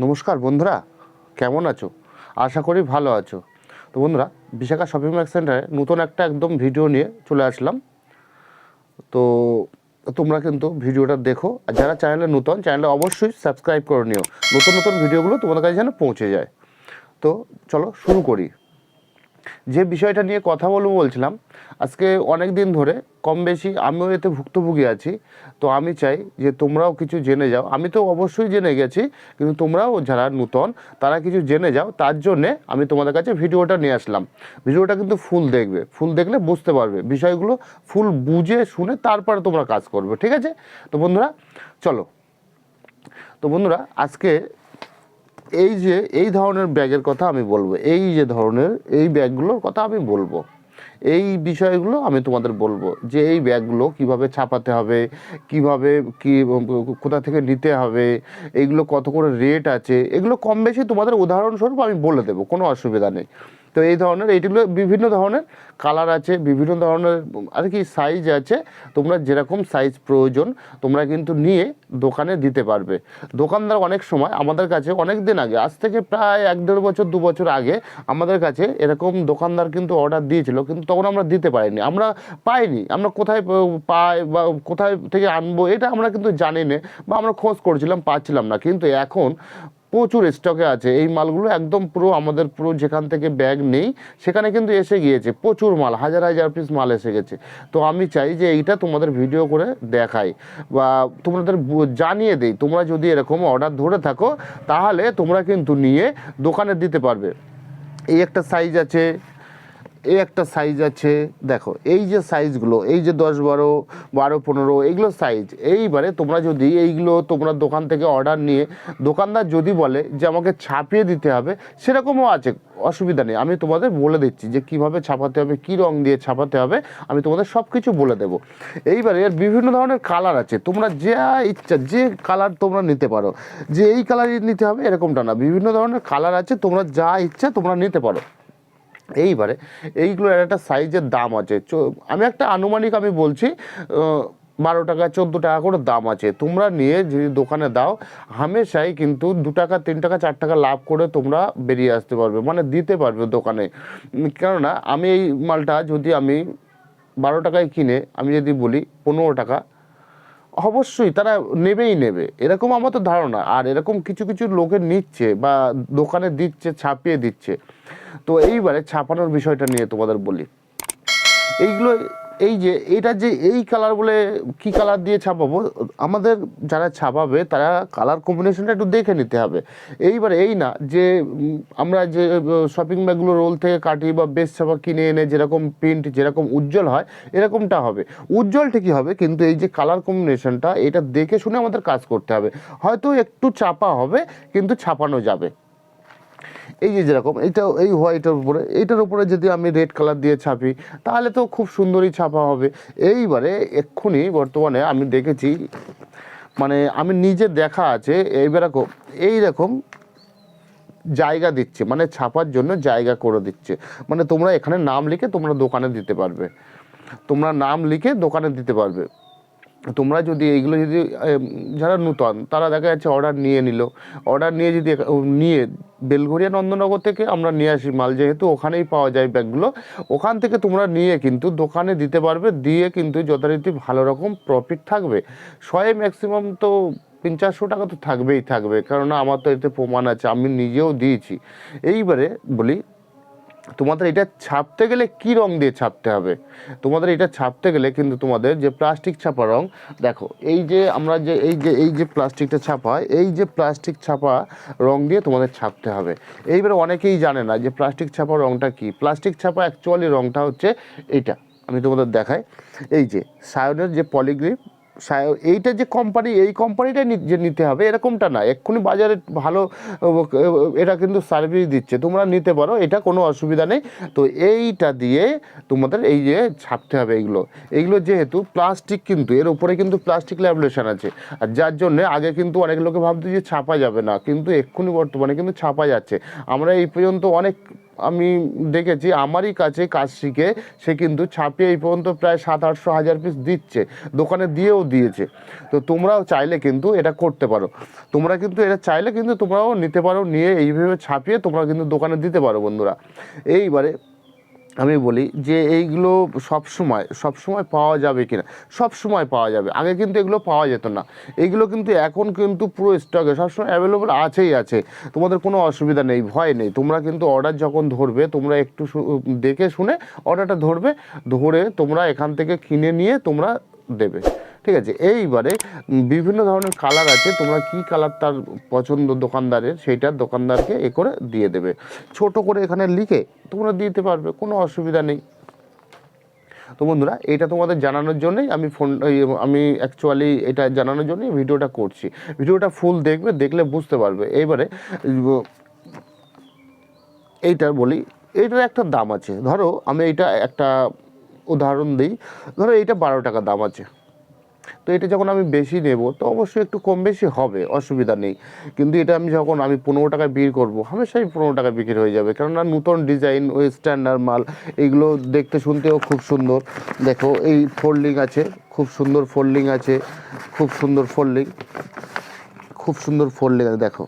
নমস্কার বন্ধুরা, কেমন আছো? আশা করি ভালো আছো। তো বন্ধুরা, বিশাখা শপিং ম্যাক সেন্টারে নতুন একটা একদম ভিডিও নিয়ে চলে আসলাম। তো তোমরা কিন্তু ভিডিওটা দেখো, আর যারা চ্যানেলে নতুন চ্যানেলে অবশ্যই সাবস্ক্রাইব করে নিও। নতুন নতুন ভিডিওগুলো তোমাদের কাছে যেন পৌঁছে যায়। তো চলো শুরু করি। যে বিষয়টা নিয়ে কথা বলব বলছিলাম আজকে অনেক দিন ধরে, কম বেশি আমিও এতে ভুক্তভোগী আছি। তো আমি চাই যে তোমরাও কিছু জেনে যাও। আমি তো অবশ্যই জেনে গেছি, কিন্তু তোমরাও যারা নূতন, তারা কিছু জেনে যাও। তার জন্যে আমি তোমাদের কাছে ভিডিওটা নিয়ে আসলাম। ভিডিওটা কিন্তু ফুল দেখবে, ফুল দেখলে বুঝতে পারবে। বিষয়গুলো ফুল বুঝে, শুনে তারপরে তোমরা কাজ করবে, ঠিক আছে? তো বন্ধুরা, চলো। তো বন্ধুরা, আজকে এই যে, এই ধরনের ব্যাগের কথা আমি বলব, এই যে ধরনের, এই ব্যাগগুলোর কথা আমি বলব। এই বিষয়গুলো আমি তোমাদের বলব যে এই ব্যাগগুলো কীভাবে ছাপাতে হবে, কীভাবে কি, কোথা থেকে নিতে হবে, এগুলো কত করে রেট আছে, এগুলো কম বেশি তোমাদের উদাহরণস্বরূপ আমি বলে দেবো, কোনো অসুবিধা নেই। তো এই ধরনের, এইগুলো বিভিন্ন ধরনের কালার আছে, বিভিন্ন ধরনের, আর কি সাইজ আছে। তোমরা যেরকম সাইজ প্রয়োজন, তোমরা কিন্তু নিয়ে দোকানে দিতে পারবে। দোকানদার অনেক সময় আমাদের কাছে অনেক দিন আগে, আজ থেকে প্রায় এক দেড় বছর, দু বছর আগে আমাদের কাছে এরকম দোকানদার কিন্তু অর্ডার দিয়েছিল, কিন্তু তখন আমরা দিতে পারিনি। আমরা পাইনি, আমরা কোথায় পাই বা কোথায় থেকে আনব, এটা আমরা কিন্তু জানি না বা আমরা খোঁজ করছিলাম, পাচ্ছিলাম না। কিন্তু এখন প্রচুর স্টকে আছে। এই মালগুলো একদম পুরো আমাদের পুরো যেখান থেকে ব্যাগ নেই, সেখানে কিন্তু এসে গিয়েছে, প্রচুর মাল, হাজার হাজার পিস মাল এসে গেছে। তো আমি চাই যে এইটা তোমাদের ভিডিও করে দেখাই। বা তোমাদের জানিয়ে দেই, তোমরা যদি এরকম অর্ডার ধরে থাকো, তাহলে তোমরা কিন্তু নিয়ে দোকানে দিতে পারবে। এই একটা সাইজ আছে এই একটা সাইজ আছে, দেখো, এই যে সাইজগুলো এই যে দশ বারো বারো পনেরো, এইগুলো সাইজ এইবারে তোমরা যদি এইগুলো তোমরা দোকান থেকে অর্ডার নিয়ে, দোকানদার যদি বলে যে আমাকে ছাপিয়ে দিতে হবে, সেরকমও আছে, অসুবিধা নেই। আমি তোমাদের বলে দিচ্ছি যে কীভাবে ছাপাতে হবে, কী রং দিয়ে ছাপাতে হবে, আমি তোমাদের সব কিছু বলে দেবো। এইবারে এর বিভিন্ন ধরনের কালার আছে, তোমরা যা ইচ্ছা, যে কালার তোমরা নিতে পারো। যে এই কালারই নিতে হবে, এরকমটা না। বিভিন্ন ধরনের কালার আছে, তোমরা যা ইচ্ছা তোমরা নিতে পারো। এইবারে, এইগুলোর একটা সাইজের দাম আছে। আমি একটা আনুমানিক আমি বলছি বারো টাকা, চোদ্দ টাকা করে দাম আছে। তোমরা নিয়ে যদি দোকানে দাও, হামেশাই কিন্তু দু টাকা, তিন টাকা, চার টাকা লাভ করে তোমরা বেরিয়ে আসতে পারবে মানে দিতে পারবে দোকানে। কেননা, আমি এই মালটা যদি আমি বারো টাকায় কিনে, আমি যদি বলি পনেরো টাকা অবশ্যই, তারা নেবেই নেবে। এরকম আমার তো ধারণা। আর এরকম কিছু কিছু লোকে নিচ্ছে বা দোকানে দিচ্ছে, ছাপিয়ে দিচ্ছে। তো এইবারে ছাপানোর বিষয়টা নিয়ে তোমাদের বলি। এইগুলো এই যে এটা যে, এই কালার বলে কি কালার দিয়ে ছাপাবো? আমাদের যারা ছাপাবে, তারা কালার কম্বিনেশনটা একটু দেখে নিতে হবে। এইবারে এই না, যে আমরা যে শপিং ব্যাগগুলো রোল থেকে কাটি বা বেশ ছাপা কিনে এনে যেরকম প্রিন্ট যেরকম উজ্জ্বল হয়, এরকমটা হবে। উজ্জ্বল ঠিকই হবে, কিন্তু এই যে কালার কম্বিনেশনটা এটা দেখে শুনে আমাদের কাজ করতে হবে। হয়তো একটু চাপা হবে, কিন্তু ছাপানো যাবে। এই যে যেরকম এইটা এই হোয়াইটের উপরে, এইটার উপরে যদি আমি রেড কালার দিয়ে ছাপি, তাহলে তো খুব সুন্দরই ছাপা হবে। এইবারে এক্ষুনি বর্তমানে আমি দেখেছি মানে আমি নিজে দেখা আছে, এইবার এইরকম জায়গা দিচ্ছে মানে ছাপার জন্য জায়গা করে দিচ্ছে। মানে তোমরা এখানে নাম লিখে তোমরা দোকানে দিতে পারবে। তোমরা নাম লিখে দোকানে দিতে পারবে। তোমরা যদি এইগুলো যদি যারা নূতন, তারা দেখা যাচ্ছে অর্ডার নিয়ে নিল। অর্ডার নিয়ে যদি নিয়ে বেলঘরিয়া নন্দনগর থেকে আমরা নিয়ে আসি মাল, যেহেতু ওখানেই পাওয়া যায় ব্যাগগুলো, ওখান থেকে তোমরা নিয়ে কিন্তু দোকানে দিতে পারবে, দিয়ে কিন্তু যথারীতি ভালো রকম প্রফিট থাকবে। শয়ে ম্যাক্সিমাম তো তিন চারশো টাকা তো থাকবেই থাকবে, কেননা আমার তো এতে প্রমাণ আছে, আমি নিজেও দিয়েছি। এইবারে বলি তোমাদের এটা ছাপতে গেলে কি রং দিয়ে ছাপতে হবে? তোমাদের এটা ছাপতে গেলে কিন্তু তোমাদের যে প্লাস্টিক ছাপা রং, দেখো, এই যে আমরা যে, এই যে এই যে প্লাস্টিকটা ছাপা, এই যে প্লাস্টিক ছাপা রং দিয়ে তোমাদের ছাপতে হবে। এইবারে অনেকেই জানে না যে প্লাস্টিক ছাপা রংটা কি। প্লাস্টিক ছাপা অ্যাকচুয়ালি রংটা হচ্ছে এইটা আমি তোমাদের দেখাই। এই যে, সায়নের যে পলিগ্রিপ এইটা যে কোম্পানি এই কোম্পানিটাই যে নিতে হবে, এরকমটা না। এক্ষুনি বাজারে ভালো এটা কিন্তু সার্ভিস দিচ্ছে। তোমরা নিতে পারো, এটা কোনো অসুবিধা নেই। তো এইটা দিয়ে তোমাদের এই যে ছাপতে হবে এইগুলো। এইগুলো যেহেতু প্লাস্টিক কিন্তু, এর উপরে কিন্তু প্লাস্টিক ল্যাবলেশন আছে। আর যার জন্য আগে কিন্তু অনেক লোকে ভাবতো যে ছাপা যাবে না। কিন্তু এক্ষুনি বর্তমানে কিন্তু ছাপা যাচ্ছে। আমরা এই পর্যন্ত অনেক আমি দেখেছি, আমারই কাছে কাজ শিখে সে কিন্তু ছাপিয়ে এই পর্যন্ত প্রায় সাত আটশো হাজার পিস দিচ্ছে, দোকানে দিয়েও দিয়েছে। তো তোমরাও চাইলে কিন্তু এটা করতে পারো। তোমরা কিন্তু এটা চাইলে কিন্তু তোমরাও নিতে পারো, নিয়ে এইভাবে ছাপিয়ে তোমরা কিন্তু দোকানে দিতে পারো বন্ধুরা। এইবারে আমি বলি যে এইগুলো সব সময় সব সময় পাওয়া যাবে কিনা? সব সময় পাওয়া যাবে। আগে কিন্তু এগুলো পাওয়া যেত না। এইগুলো কিন্তু এখন কিন্তু পুরো স্টকে সবসময় অ্যাভেলেবল আছেই, আছে। তোমাদের কোনো অসুবিধা নেই, ভয় নেই। তোমরা কিন্তু অর্ডার যখন ধরবে, তোমরা একটু দেখে শুনে অর্ডারটা ধরবে, ধরে তোমরা এখান থেকে কিনে নিয়ে তোমরা দেবে। ঠিক আছে, এইবারে বিভিন্ন ধরনের কালার আছে, তোমরা কি কালার তার পছন্দ দোকানদারের সেইটা দোকানদারকে এ করে দিয়ে দেবে। ছোট করে এখানে লিখে তোমরা দিতে পারবে, কোনো অসুবিধা নেই। তো বন্ধুরা, এটা তোমাদের জানানোর জন্যই আমি ফোন আমি অ্যাকচুয়ালি এটা জানানোর জন্যই ভিডিওটা করছি। ভিডিওটা ফুল দেখবে, দেখলে বুঝতে পারবে। এইবারে এইটার বলি এইটার একটা দাম আছে। ধরো, আমি এটা একটা উদাহরণ দিই। ধরো, এইটা বারো টাকা দাম আছে। তো এটা যখন আমি বেশি নেব, তো অবশ্যই একটু কম বেশি হবে, অসুবিধা নেই। কিন্তু এটা আমি যখন আমি পনেরো টাকায় বিক্রি করব, হামেশাই পনেরো টাকায় বিক্রি হয়ে যাবে। কেননা নতুন ডিজাইন, ওই স্ট্যান্ডার্ড মাল এইগুলো দেখতে শুনতেও খুব সুন্দর। দেখো, এই ফোল্ডিং আছে, খুব সুন্দর ফোল্ডিং আছে, খুব সুন্দর ফোল্ডিং খুব সুন্দর ফোল্ডিং আছে, দেখো,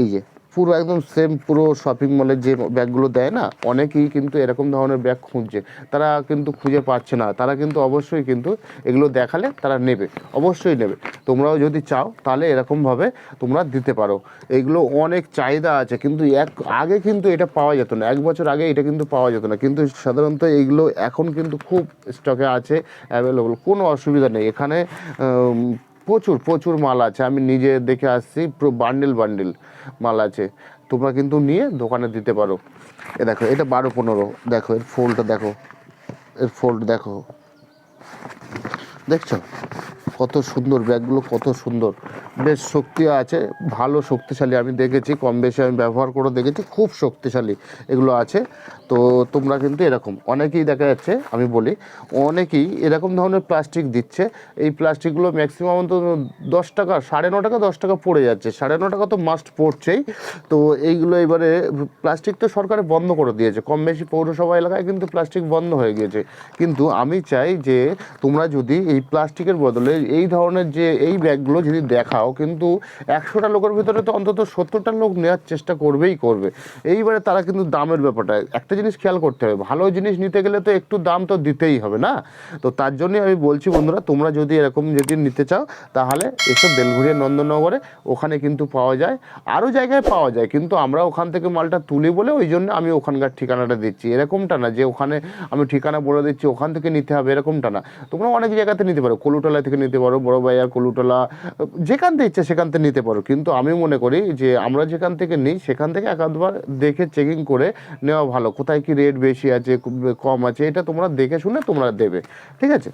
এই যে। পুরো একদম সেম পুরো শপিং মলের যে ব্যাগগুলো দেয় না, অনেকেই কিন্তু এরকম ধরনের ব্যাগ খুঁজছে। তারা কিন্তু খুঁজে পাচ্ছে না। তারা কিন্তু অবশ্যই কিন্তু এগুলো দেখালে তারা নেবে, অবশ্যই নেবে। তোমরাও যদি চাও, তাহলে এরকমভাবে তোমরা দিতে পারো। এগুলো অনেক চাহিদা আছে, কিন্তু এক, আগে কিন্তু এটা পাওয়া যেত না। এক বছর আগে এটা কিন্তু পাওয়া যেত না। কিন্তু সাধারণত এইগুলো এখন কিন্তু খুব স্টকে আছে অ্যাভেলেবল কোনো অসুবিধা নেই। এখানে প্রচুর প্রচুর মাল আছে। আমি নিজে দেখে আসছি, পুরো বান্ডেল বান্ডেল মাল আছে। তোমরা কিন্তু নিয়ে দোকানে দিতে পারো। এ দেখো, এটা বারো পনেরো। দেখো, এর ফোল্ডটা দেখো। এর ফোল্ড দেখো। দেখছ? কত সুন্দর, ব্যাগগুলো কত সুন্দর। বেশ শক্তি আছে, ভালো শক্তিশালী আমি দেখেছি, কম বেশি আমি ব্যবহার করে দেখেছি, খুব শক্তিশালী এগুলো আছে। তো তোমরা কিন্তু এরকম, অনেকেই দেখা যাচ্ছে, আমি বলি, অনেকেই এরকম ধরনের প্লাস্টিক দিচ্ছে, এই প্লাস্টিকগুলো ম্যাক্সিমাম তো দশ টাকা, সাড়ে ন টাকা, দশ টাকা পড়ে যাচ্ছে, সাড়ে ন টাকা তো মাস্ট পড়ছেই। তো এইগুলো এবারে প্লাস্টিক তো সরকারে বন্ধ করে দিয়েছে, কম বেশি পৌরসভা এলাকায় কিন্তু প্লাস্টিক বন্ধ হয়ে গিয়েছে। কিন্তু আমি চাই যে তোমরা যদি এই প্লাস্টিকের বদলে এই ধরনের যে এই ব্যাগগুলো যদি দেখাও, কিন্তু একশোটা লোকের ভিতরে তো অন্তত সত্তরটা লোক নেওয়ার চেষ্টা করবেই করবে। এইবারে তারা কিন্তু দামের ব্যাপারটা, একটা জিনিস খেয়াল করতে হবে, ভালো জিনিস নিতে গেলে তো একটু দাম তো দিতেই হবে না? তো তার জন্যই আমি বলছি বন্ধুরা, তোমরা যদি এরকম যদি নিতে চাও, তাহলে এসব বেলঘুরিয়া নন্দননগরে ওখানে কিন্তু পাওয়া যায়। আরও জায়গায় পাওয়া যায়, কিন্তু আমরা ওখান থেকে মালটা তুলি বলে ওই জন্য আমি ওখানকার ঠিকানাটা দিচ্ছি। এরকমটা না যে ওখানে আমি ঠিকানা বলে দিচ্ছি, ওখান থেকে নিতে হবে, এরকমটা না। তোমরা অনেক জায়গাতে নিতে পারো, কলুটলা থেকে নিতে পারো বড় বাজার কলুটলা, যেখান থেকে ইচ্ছে সেখান থেকে নিতে পারো। কিন্তু আমি মনে করি যে আমরা যেখান থেকে নিই, সেখান থেকে এক আধবার দেখে চেকিং করে নেওয়া ভালো। কোথায় কি রেট বেশি আছে কম আছে, এটা তোমরা দেখে শুনে তোমরা দেবে। ঠিক আছে?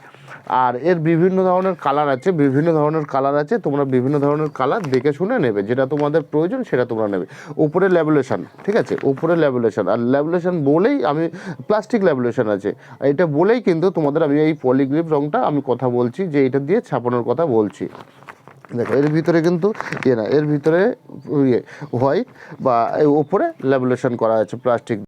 আর এর বিভিন্ন ধরনের কালার আছে, বিভিন্ন ধরনের কালার আছে, তোমরা বিভিন্ন ধরনের কালার দেখে শুনে নেবে। যেটা তোমাদের প্রয়োজন, সেটা তোমরা নেবে। উপরে ল্যাবুলেশন ঠিক আছে? উপরে ল্যাবুলেশন আর ল্যাবুলেশন বলেই আমি প্লাস্টিক ল্যাবুলেশন আছে। এটা বলেই কিন্তু তোমাদের আমি এই পলিগ্রিপ রংটা আমি কথা বলছি যে এটা দিয়ে ছাপানোর কথা বলছি। দেখো, এর ভিতরে কিন্তু ইয়ে না, এর ভিতরে ইয়ে হোয়াইট বা ওপরে ল্যাবুলেশন করা আছে প্লাস্টিক